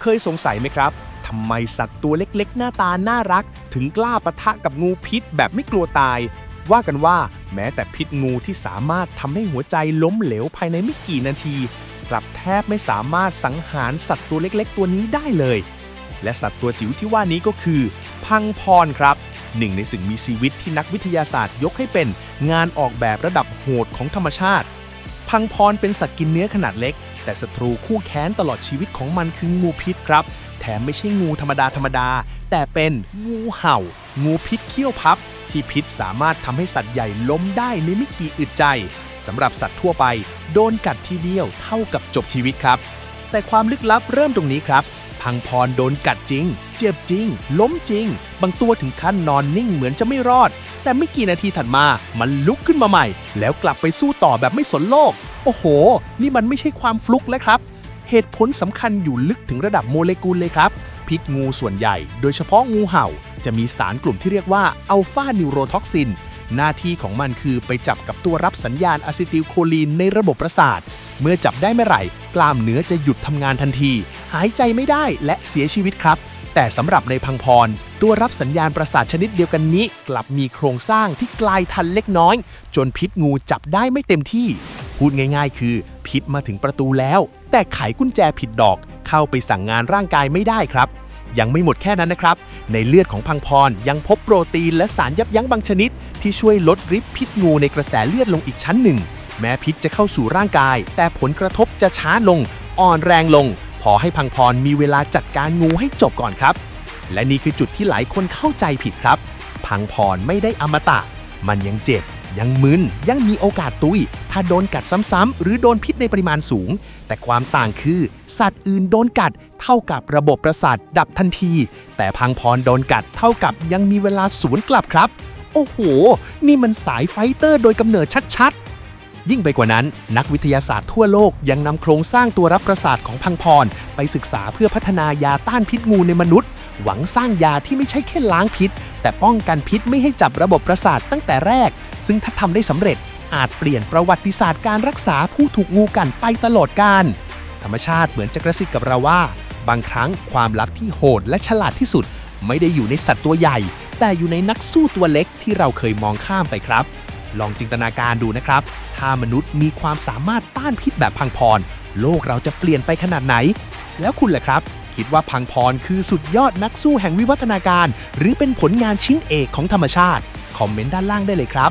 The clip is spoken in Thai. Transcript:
เคยสงสัยไหมครับทำไมสัตว์ตัวเล็กๆ หน้าตาน่ารัก ถึงกล้าปะทะกับงูพิษแบบไม่กลัวตาย ว่ากันว่าแม้แต่พิษงูที่สามารถทำให้หัวใจล้มเหลวภายในไม่กี่นาที กลับแทบไม่สามารถสังหารสัตว์ตัวเล็กๆ ตัวนี้ได้เลย และสัตว์ตัวจิ๋วที่ว่านี้ก็คือ พังพรครับหนึ่งในสิ่งมีชีวิตที่นักวิทยาศาสตร์ยกให้เป็นงานออกแบบระดับโหดของธรรมชาติ พังพรเป็นสัตว์กินเนื้อขนาดเล็ก แต่ศัตรูคู่แค้นตลอดชีวิตของมันคืองูพิษครับ แถมไม่ใช่งูธรรมดาธรรมดา แต่เป็นงูเห่า งูพิษเขี้ยวพับ ที่พิษสามารถทำให้สัตว์ใหญ่ล้มได้ในไม่กี่อึดใจสำหรับสัตว์ทั่วไป โดนกัดทีเดียวเท่ากับจบชีวิตครับ แต่ความลึกลับเริ่มตรงนี้ครับ พังพรโดนกัดจริง เจ็บจริง ล้มจริง บางตัวถึงขั้นนอนนิ่งเหมือนจะไม่รอด แต่ไม่กี่นาทีถัดมามันลุกขึ้นมาใหม่ แล้วกลับไปสู้ต่อแบบไม่สนโลก โอ้โห นี่มันไม่ใช่ความฟลุกแล้วครับ เหตุผลสำคัญอยู่ลึกถึงระดับโมเลกุลเลยครับ พิษงูส่วนใหญ่ โดยเฉพาะงูเห่า จะมีสารกลุ่มที่เรียกว่าอัลฟานิวโรท็อกซินหน้าที่ของมันคือไปจับกับตัวรับสัญญาณอะซิติลโคลีนในระบบประสาท เมื่อจับได้เมื่อไหร่ กล้ามเนื้อจะหยุดทำงานทันที หายใจไม่ได้และเสียชีวิตครับ แต่สำหรับในพังพร ตัวรับสัญญาณประสาทชนิดเดียวกันนี้ กลับมีโครงสร้างที่กลายทันเล็กน้อย จนพิษงูจับได้ไม่เต็มที่ พูดง่าย ๆ คือ พิษมาถึงประตูแล้ว แต่ไขกุญแจผิดดอก เข้าไปสั่งงานร่างกายไม่ได้ครับยังไม่หมดแค่นั้นนะครับ ในเลือดของพังพรยังพบโปรตีนและสารยับยั้งบางชนิด ที่ช่วยลดฤทธิ์พิษงูในกระแสเลือดลงอีกชั้นหนึ่ง แม้พิษจะเข้าสู่ร่างกาย แต่ผลกระทบจะช้าลง อ่อนแรงลง พอให้พังพรมีเวลาจัดการงูให้จบก่อนครับ และนี่คือจุดที่หลายคนเข้าใจผิดครับ พังพรไม่ได้อมตะ มันยังเจ็บ ยังมึน ยังมีโอกาสตุย ถ้าโดนกัดซ้ำๆ หรือโดนพิษในปริมาณสูง แต่ความต่างคือ สัตว์อื่นโดนกัด เท่ากับระบบประสาทดับทันที แต่พังพรโดนกัดเท่ากับยังมีเวลาสวนกลับครับ โอ้โห นี่มันสายไฟเตอร์โดยกำเนิดชัดๆ ยิ่งไปกว่านั้น นักวิทยาศาสตร์ทั่วโลกยังนำโครงสร้างตัวรับประสาทของพังพร ไปศึกษาเพื่อพัฒนายาต้านพิษงูในมนุษย์ หวังสร้างยาที่ไม่ใช่แค่ล้างพิษ แต่ป้องกันพิษไม่ให้จับระบบประสาทตั้งแต่แรก ซึ่งถ้าทำได้สำเร็จอาจเปลี่ยนประวัติศาสตร์การรักษาผู้ถูกงูกัดไปตลอดกาลธรรมชาติเหมือนจะกระซิบกับเราว่า บางครั้งความลับที่โหดและฉลาดที่สุด ไม่ได้อยู่ในสัตว์ตัวใหญ่ แต่อยู่ในนักสู้ตัวเล็กที่เราเคยมองข้ามไปครับ ลองจินตนาการดูนะครับ ถ้ามนุษย์มีความสามารถต้านพิษแบบพังพร โลกเราจะเปลี่ยนไปขนาดไหน แล้วคุณล่ะครับ คิดว่าพังพรคือสุดยอดนักสู้แห่งวิวัฒนาการ หรือเป็นผลงานชิ้นเอกของธรรมชาติ คอมเมนต์ด้านล่างได้เลยครับ